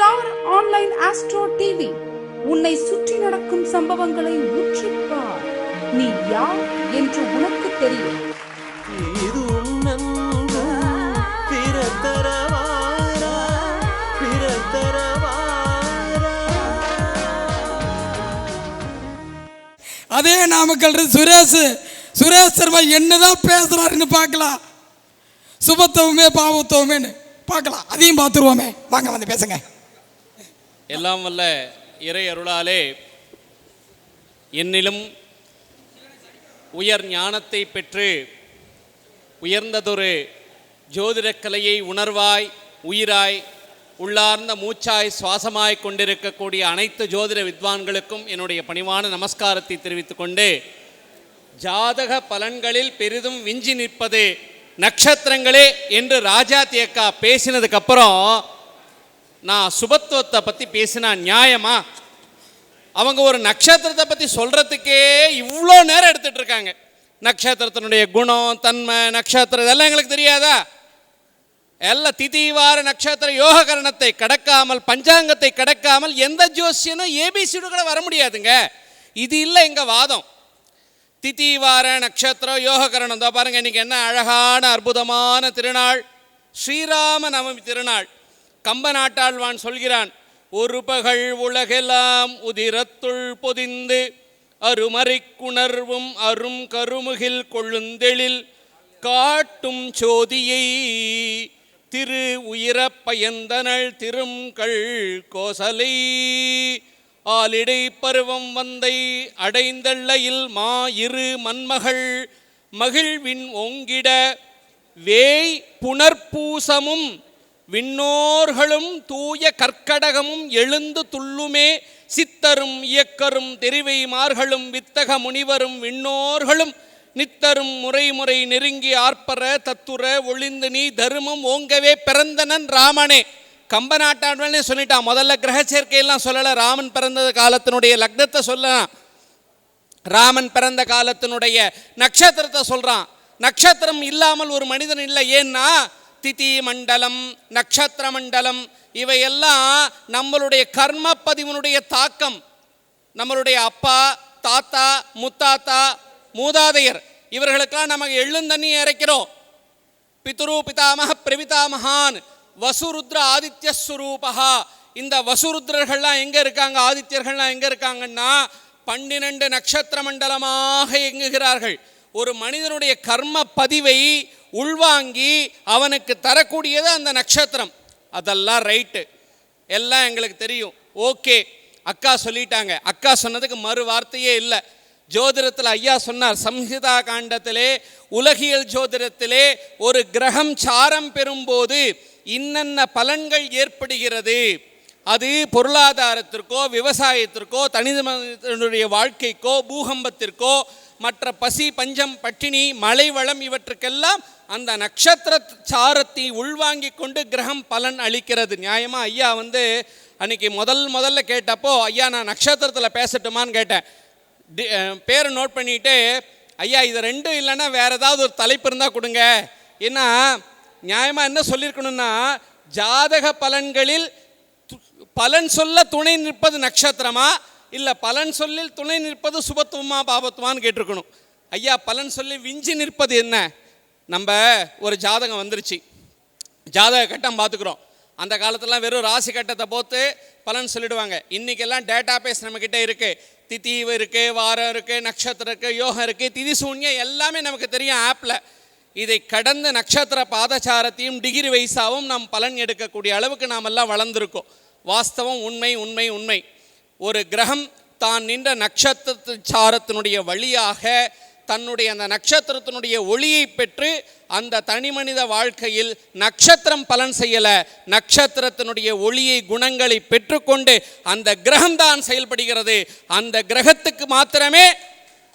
Star online astro TV. உன்னை சுற்றி நடக்கும் சம்பவங்களை உற்றுப்பார் நீ யார் என்று உனக்கு தெரியும். இது பிறத்தரவாரா பிறத்தரவாரா. அதே நாமக்கல் சுரேஷ் சுரேஷ் சர்மா என்னதான் பேசுறாருன்னு பார்க்கலாம். சுபத்துவமே பாவத்துவமேன்னு பார்க்கலாம். அதையும் பார்த்துருவோமே. வாங்க வந்து பேசுங்க. எல்லாம் வல்ல இறை அருளாலே என்னிலும் உயர் ஞானத்தை பெற்று உயர்ந்ததொரு ஜோதிடக்கலையை உணர்வாய் உயிராய் உள்ளார்ந்த மூச்சாய் சுவாசமாய் கொண்டிருக்கக்கூடிய அனைத்து ஜோதிட வித்வான்களுக்கும் என்னுடைய பணிவான நமஸ்காரத்தை தெரிவித்துக் கொண்டு ஜாதக பலன்களில் பெரிதும் விஞ்சி நிற்பது நட்சத்திரங்களே என்று ராஜா தேக்கா பேசினதுக்கப்புறம் நான் சுபத்துவத்தை பற்றி பேசினா நியாயமா? அவங்க ஒரு நட்சத்திரத்தை பற்றி சொல்கிறதுக்கே இவ்வளோ நேரம் எடுத்துகிட்டு இருக்காங்க. நட்சத்திரத்தினுடைய குணம் தன்மை நட்சத்திரம் இதெல்லாம் எங்களுக்கு தெரியாதா? எல்லாம் திதிவார நட்சத்திர யோககரணத்தை கடக்காமல் பஞ்சாங்கத்தை கடக்காமல் எந்த ஜோசியனும் ஏபிசிடு கூட வர முடியாதுங்க. இது இல்லை எங்கள் வாதம். திதிவார நட்சத்திரம் யோககரணம் தான் பாருங்க இன்னைக்கு என்ன அழகான அற்புதமான திருநாள். ஸ்ரீராம நவமி திருநாள். கம்ப நாட்டாழ்வான் சொல்கிறான் ஒருபகல் உலகெல்லாம் உதிரத்துள் பொதிந்து அருமறைக்குணர்வும் அரும் கருமுகில் கொழுந்தெழில் காட்டும் சோதியை திரு உயிரப் பயந்தனள் திரும்கள் கோசலை. ஆலிடை பருவம் வந்தை அடைந்தள்ளையில் மா இரு மன்மகள் மகிழ்வின் ஓங்கிட வேய் புனர்பூசமும் விண்ணோர்களும் தூய கற்கடகமும் எழுந்து துள்ளுமே சித்தரும் இயக்கரும் தெரிவைமார்களும் வித்தக முனிவரும் விண்ணோர்களும் நித்தரும் முறை முறை நெருங்கி ஆர்ப்பர தத்துர ஒளிந்து நீ தருமம் ஓங்கவே பிறந்தனன் ராமனே. கம்ப நாட்டாண்டவனே சொல்லிட்டான் முதல்ல கிரக சேர்க்கையெல்லாம் சொல்லலை ராமன் பிறந்த காலத்தினுடைய லக்னத்தை சொல்லலாம். ராமன் பிறந்த காலத்தினுடைய நட்சத்திரத்தை சொல்றான். நட்சத்திரம் இல்லாமல் ஒரு மனிதன் இல்லை ஏன்னா திதி மண்டலம் நட்சத்திர மண்டலம் இவையெல்லாம் நம்மளுடைய கர்ம பதிவினுடைய தாக்கம். நம்மளுடைய அப்பா தாத்தா முத்தாத்தா மூதாதையர் இவர்களுக்கெல்லாம் நமக்கு எள்ளுந்தண்ணி இறைக்கிறோம் பித்ரு பிதாமக பிரவிதாமகான் வசுருத்ர ஆதித்ய ஸ்வரூபா இந்த வசுருத்ரர்கள்லாம் எங்கே இருக்காங்க? ஆதித்யர்கள்லாம் எங்கே இருக்காங்கன்னா பன்னிரண்டு நட்சத்திர மண்டலமாக இயங்குகிறார்கள். ஒரு மனிதனுடைய கர்ம பதிவை உள்வாங்கி அவனுக்கு தரக்கூடியது அந்த நட்சத்திரம். அதெல்லாம் ரைட்டு எல்லாம் எங்களுக்கு தெரியும். ஓகே அக்கா சொல்லிட்டாங்க. அக்கா சொன்னதுக்கு மறு வார்த்தையே இல்லை. ஜோதிடத்தில் ஐயா சொன்னார் சம்ஹிதா காண்டத்திலே உலகியல் ஜோதிடத்திலே ஒரு கிரகம் சாரம் பெறும்போது இன்னென்ன பலன்கள் ஏற்படுகிறது? அது பொருளாதாரத்திற்கோ விவசாயத்திற்கோ தனிதனுடைய வாழ்க்கைக்கோ பூகம்பத்திற்கோ மற்ற பசி பஞ்சம் பட்டினி மழை வளம் இவற்றுக்கெல்லாம் அந்த நட்சத்திர சாரத்தை உள்வாங்கி கொண்டு கிரகம் பலன் அளிக்கிறது. நியாயமாக ஐயா வந்து அன்னைக்கு முதல் முதல்ல கேட்டப்போ ஐயா நான் நட்சத்திரத்தில் பேசட்டுமான்னு கேட்டேன். பேரை நோட் பண்ணிட்டு ஐயா இது ரெண்டும் இல்லைன்னா வேறு ஏதாவது ஒரு தலைப்பு இருந்தால் கொடுங்க. ஏன்னா நியாயமாக என்ன சொல்லியிருக்கணும்னா ஜாதக பலன்களில் து- பலன் சொல்ல துணை நிற்பது நட்சத்திரமாக இல்லை பலன் சொல்லில் துணை நிற்பது சுபத்துவமா பாபத்துவான்னு கேட்டிருக்கணும். ஐயா பலன் சொல்லி விஞ்சி நிற்பது என்ன? நம்ம ஒரு ஜாதகம் வந்துருச்சு. ஜாதக கட்டம் பார்த்துக்குறோம். அந்த காலத்திலலாம் வெறும் ராசி கட்டத்தை போத்து பலன் சொல்லிடுவாங்க. இன்றைக்கெல்லாம் டேட்டா பேஸ் நம்மக்கிட்ட இருக்குது திதி இருக்குது வாரம் இருக்குது நட்சத்திரம் இருக்குது யோகம் இருக்குது திதி சூன்யம் எல்லாமே நமக்கு தெரியும் ஆப்பில் இதை கடந்த நட்சத்திர பாதச்சாரத்தையும் டிகிரி வைஸாகவும் நாம் பலன் எடுக்கக்கூடிய அளவுக்கு நாம் எல்லாம் வளர்ந்துருக்கோம். வாஸ்தவம் உண்மை உண்மை உண்மை. ஒரு கிரகம் தான் நின்ற நட்சத்திர சாரத்தினுடைய வழியாக தன்னுடைய அந்த நட்சத்திரத்தினுடைய ஒளியை பெற்று அந்த தனி மனித வாழ்க்கையில் நட்சத்திரம் பலன் செய்யலை. நட்சத்திரத்தினுடைய ஒளியை குணங்களை பெற்றுக்கொண்டு அந்த கிரகம்தான் செயல்படுகிறது. அந்த கிரகத்துக்கு மாத்திரமே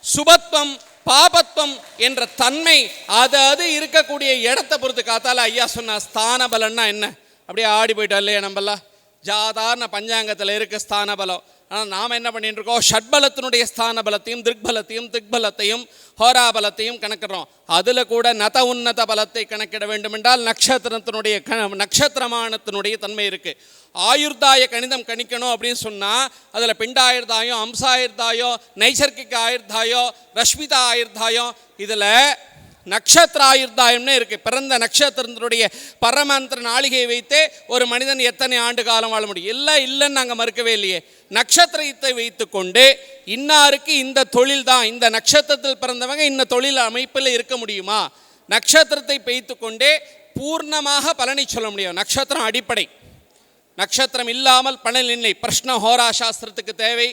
சுபத்துவம் பாபத்துவம் என்ற தன்மை அது அது இருக்கக்கூடிய இடத்தை பொறுத்து காத்தால ஐயா சொன்ன ஸ்தான பலன்னா என்ன? அப்படியே ஆடி போயிட்டோம் இல்லையா நம்மலாம் சாதாரண பஞ்சாங்கத்தில் இருக்க ஸ்தான பலம் ஆனால் நாம் என்ன பண்ணிட்டு இருக்கோம் ஷட்பலத்தினுடைய ஸ்தான பலத்தையும் திக்பலத்தையும் திக்பலத்தையும் ஹோராபலத்தையும் கணக்கிடுறோம். அதில் கூட நத உன்னத பலத்தை கணக்கிட வேண்டுமென்றால் நட்சத்திரத்தினுடைய க நட்சத்திரமானத்தினுடைய தன்மை இருக்குது ஆயுர்தாய கணிதம் கணிக்கணும் அப்படின்னு சொன்னால் அதில் பிண்டாயுர்தாயம் அம்சாயுர்தாயம் நைசர்கிக ஆயுர்தாயம் ரஷ்மிதா ஆயுர்தாயம் இதில் நட்சத்திர ஆயுர்தாயம்னு இருக்குது பிறந்த நட்சத்திரத்தினுடைய பரமந்திர நாளிகையை வைத்தே ஒரு மனிதன் எத்தனை ஆண்டு காலம் வாழ முடியும்? எல்லாம் இல்லைன்னு நாங்கள் மறுக்கவே இல்லையே. நட்சத்திரத்தை வைத்துக்கொண்டு இன்னாருக்கு இந்த தொழில் தான் இந்த நட்சத்திரத்தில் பிறந்தவங்க இந்த தொழில் அமைப்பில் இருக்க முடியுமா? நட்சத்திரத்தை வைத்துக்கொண்டே பூர்ணமாக பலனை சொல்ல முடியும். நட்சத்திரம் அடிப்படை. நட்சத்திரம் இல்லாமல் பலன் இல்லை. பிரஷ்ன ஹோரா சாஸ்திரத்துக்கு தேவை.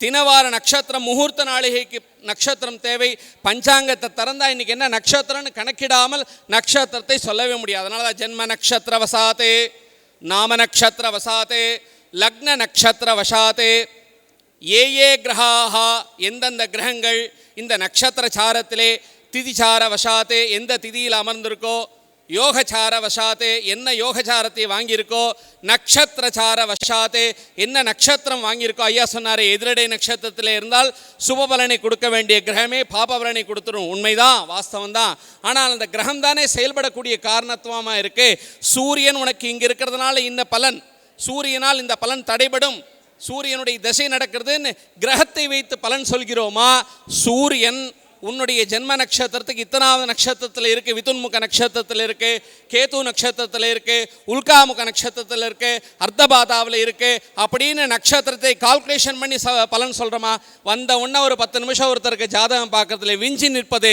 தினவார நட்சத்திரம் முகூர்த்த நாளிகைக்கு நட்சத்திரம் தேவை. பஞ்சாங்கத்தை திறந்தால் இன்னைக்கு என்ன நட்சத்திரம்னு கணக்கிடாமல் நட்சத்திரத்தை சொல்லவே முடியாது. அதனால தான் ஜென்ம நட்சத்திர வசாத்தே நாம நட்சத்திர வசாத்தே லக்ன நட்சத்திர வசாத்தே. ஏ ஏ கிரகாகா எந்தெந்த கிரகங்கள் இந்த நட்சத்திர சாரத்திலே திதிசார வசாத்தே எந்த திதியில் அமர்ந்திருக்கோ யோகசார வசாத்தே என்ன யோகசாரத்தை வாங்கியிருக்கோ நட்சத்திரசார வசாத்தே என்ன நட்சத்திரம் வாங்கியிருக்கோ ஐயா சொன்னாரே எதிரடை நட்சத்திரத்தில் இருந்தால் சுபபலனை கொடுக்க வேண்டிய கிரகமே பாபபலனை கொடுத்துரும் உண்மைதான் வாஸ்தவம் தான் ஆனால் அந்த கிரகம் தானே செயல்படக்கூடிய காரணத்துவமாக இருக்கு? சூரியன் உனக்கு இங்கே இருக்கிறதுனால இந்த பலன். சூரியனால் இந்த பலன் தடைபடும். சூரியனுடைய திசை நடக்கிறதுன்னு கிரகத்தை வைத்து பலன் சொல்கிறோமா? சூரியன் உன்னுடைய ஜென்ம நட்சத்திரத்துக்கு இத்தனாவது நட்சத்திரத்தில் இருக்கு விதுன்முக நட்சத்திரத்தில் இருக்கு கேது நட்சத்திரத்தில் இருக்கு உல்காமுக நட்சத்திரத்தில் இருக்கு அர்த்தபாதாவில் இருக்கு அப்படின்னு நட்சத்திரத்தை கால்குலேஷன் பண்ணி ச பலன் சொல்கிறோமா வந்த உடனே ஒரு பத்து நிமிஷம் ஒருத்தருக்கு ஜாதகம் பார்க்கறதுல விஞ்சி நிற்பது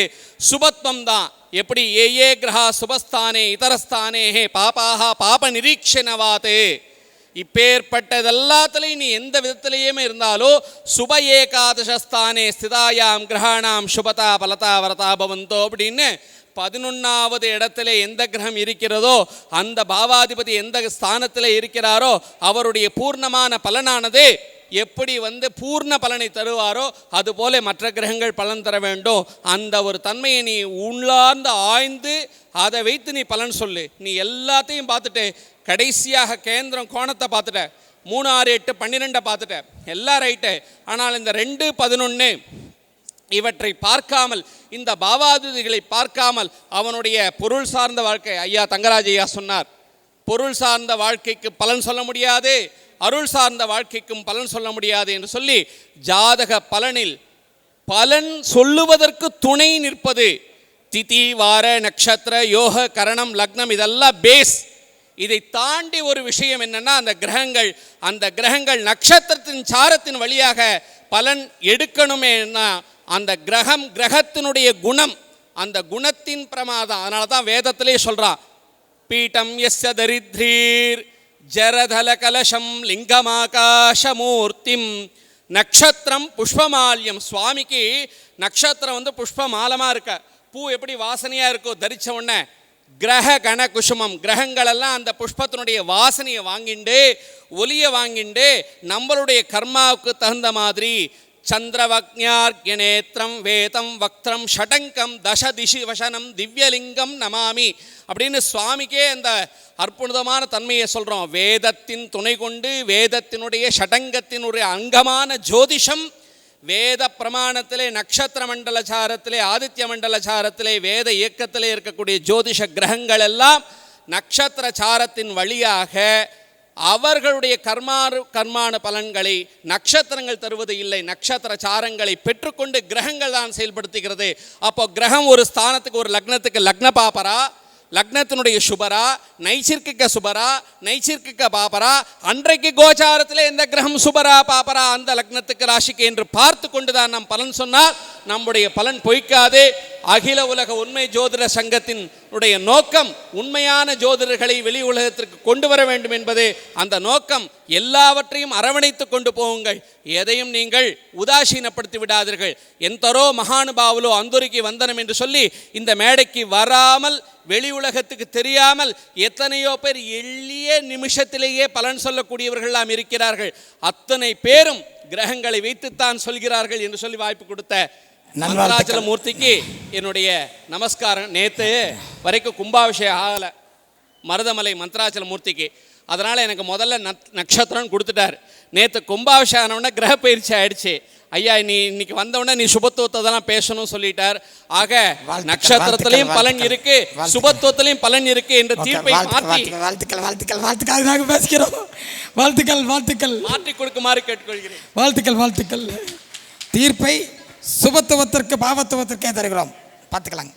சுபத்வம் தான். எப்படி? ஏ ஏ கிரகா சுபஸ்தானே இதரஸ்தானே ஹே பாபாஹா பாப நிரீக்ஷனவாதே இப்பேற்பட்டது எல்லாத்துலேயும் நீ எந்த விதத்திலேயுமே இருந்தாலோ சுப ஏகாதசஸ்தானே ஸ்திதாயாம் கிரகாணாம் சுபதா பலதா வரதா பவந்தோ அப்படின்னு பதினொன்னாவது இடத்துல எந்த கிரகம் இருக்கிறதோ அந்த பாவாதிபதி எந்த ஸ்தானத்தில் இருக்கிறாரோ அவருடைய பூர்ணமான பலனானது எப்படி வந்து பூர்ண பலனை தருவாரோ அதுபோல மற்ற கிரகங்கள் பலன் தர வேண்டும். அந்த ஒரு தன்மையை நீ உள்ளார்ந்து ஆய்ந்து அதை வைத்து நீ பலன் சொல்லு. நீ எல்லாத்தையும் பார்த்துட்டு. கடைசியாக கேந்திரம் கோணத்தை பார்த்துட்ட. மூணு ஆறு எட்டு பன்னிரெண்டை பார்த்துட்ட. எல்லாம் ரைட்டு ஆனால் இந்த ரெண்டு பதினொன்று இவற்றை பார்க்காமல் இந்த பாவாதிதிகளை பார்க்காமல் அவனுடைய பொருள் சார்ந்த வாழ்க்கை. ஐயா தங்கராஜ் ஐயா சொன்னார் பொருள் சார்ந்த வாழ்க்கைக்கு பலன் சொல்ல முடியாது. அருள் சார்ந்த வாழ்க்கைக்கும் பலன் சொல்ல முடியாது என்று சொல்லி ஜாதக பலனில் பலன் சொல்லுவதற்கு துணை நிற்பது. திதி வார நட்சத்திர யோக கரணம் லக்னம் இதெல்லாம் பேஸ் இதை தாண்டி ஒரு விஷயம் என்னன்னா அந்த கிரகங்கள் அந்த கிரகங்கள் நட்சத்திரத்தின் சாரத்தின் வழியாக பலன் எடுக்கணுமேனா அந்த கிரகம் கிரகத்தினுடைய குணம் அந்த குணத்தின் பிரமாதம். அதனால தான் வேதத்திலே சொல்கிறான் பீட்டம் எஸ் தரித்ரீர். ஜரதல கலசம் லிங்கமாகாசமூர்த்திம் நட்சத்திரம் புஷ்பமால்யம். சுவாமிக்கு நட்சத்திரம் வந்து புஷ்பமாலமாக இருக்க. பூ எப்படி வாசனையாக இருக்கோ தரிச்ச உடனே கிரக கண குஷுமம் கிரகங்களெல்லாம் அந்த புஷ்பத்தினுடைய வாசனையை வாங்கிண்டு ஒலியை வாங்கிண்டு நம்மளுடைய கர்மாவுக்கு தகுந்த மாதிரி சந்திரவக்ஞார்யநேத்திரம் வேதம் வக்திரம் ஷடங்கம் தச திசி வசனம் திவ்யலிங்கம் நமாமி அப்படின்னு சுவாமிக்கே அந்த அற்புதமான தன்மையை சொல்கிறோம் வேதத்தின் துணை கொண்டு வேதத்தினுடைய ஷடங்கத்தினுடைய அங்கமான ஜோதிஷம் வேத பிரமாணத்திலே நட்சத்திர மண்டலச்சாரத்திலே ஆதித்ய மண்டலச்சாரத்திலே வேத இயக்கத்திலே இருக்கக்கூடிய ஜோதிஷ கிரகங்கள் எல்லாம் நட்சத்திர சாரத்தின் வழியாக அவர்களுடைய கர்மாறு கர்மான பலன்களை நட்சத்திரங்கள் தருவது இல்லை. நட்சத்திர சாரங்களை பெற்றுக்கொண்டு கிரகங்கள் தான் செயல்படுத்துகிறது. அப்போ கிரகம் ஒரு ஸ்தானத்துக்கு ஒரு லக்னத்துக்கு லக்ன பாப்பரா லக்னத்தினுடைய சுபரா நைச்சிர்கிக்க சுபரா நைச்சிர்கிக்க பாப்பரா அன்றைக்கு கோச்சாரத்தில் எந்த கிரகம் சுபரா பாப்பரா அந்த லக்னத்துக்கு ராசிக்கு என்று பார்த்து கொண்டு தான் நாம் பலன் சொன்னால் நம்முடைய பலன் பொய்க்காது. அகில உலக உண்மை ஜோதிட சங்கத்தின் உடைய நோக்கம் உண்மையான ஜோதிடர்களை வெளி உலகத்திற்கு கொண்டு வர வேண்டும் என்பது. அந்த நோக்கம் எல்லாவற்றையும் அரவணைத்து கொண்டு போவுங்கள் எதையும் நீங்கள் உதாசீனப்படுத்தி விடாதீர்கள். எந்தரோ மகானுபாவலோ அந்தோரிக்கு வந்தனம் என்று சொல்லி இந்த மேடைக்கு வராமல் வெளி உலகத்துக்கு தெரியாமல் எத்தனையோ பேர் எளிய நிமிஷத்திலேயே பலன் சொல்லக்கூடியவர்களாம் இருக்கிறார்கள். அத்தனை பேரும் கிரகங்களை வைத்துத்தான் சொல்கிறார்கள் என்று சொல்லி வாய்ப்பு கொடுத்த மந்திராச்சல மூர்த்திக்கு என்னுடைய நமஸ்காரம். நேற்று வரைக்கும் கும்பாபிஷேகம் ஆகலை. மருதமலை மந்திராச்சல மூர்த்திக்கு அதனால் எனக்கு முதல்ல நத் நட்சத்திரம் கொடுத்துட்டார். நேற்று கும்பாபிஷேகம் ஆனவுடனே கிரக பயிற்சி ஆயிடுச்சு. ஐயா நீ இன்னைக்கு வந்தவுடனே நீ சுபத்துவத்தை தான் பேசணும் சொல்லிட்டார். ஆக நட்சத்திரத்திலையும் பலன் இருக்கு. சுபத்துவத்திலையும் பலன் இருக்கு என்ற தீர்ப்பை மாற்றி வாழ்த்துக்கள் வாழ்த்துக்கள் வாழ்த்துக்கள் வாழ்த்துக்கள். நாங்கள் பேசுகிறோம் வாழ்த்துக்கள் வாழ்த்துக்கள். மாற்றி கொடுக்குமாறு கேட்டுக்கொள்கிறேன். வாழ்த்துக்கள் வாழ்த்துக்கள். தீர்ப்பை சுபத்துவத்திற்கு பாவத்துவத்திற்கே தருகிறோம். பார்த்துக்கலாங்க.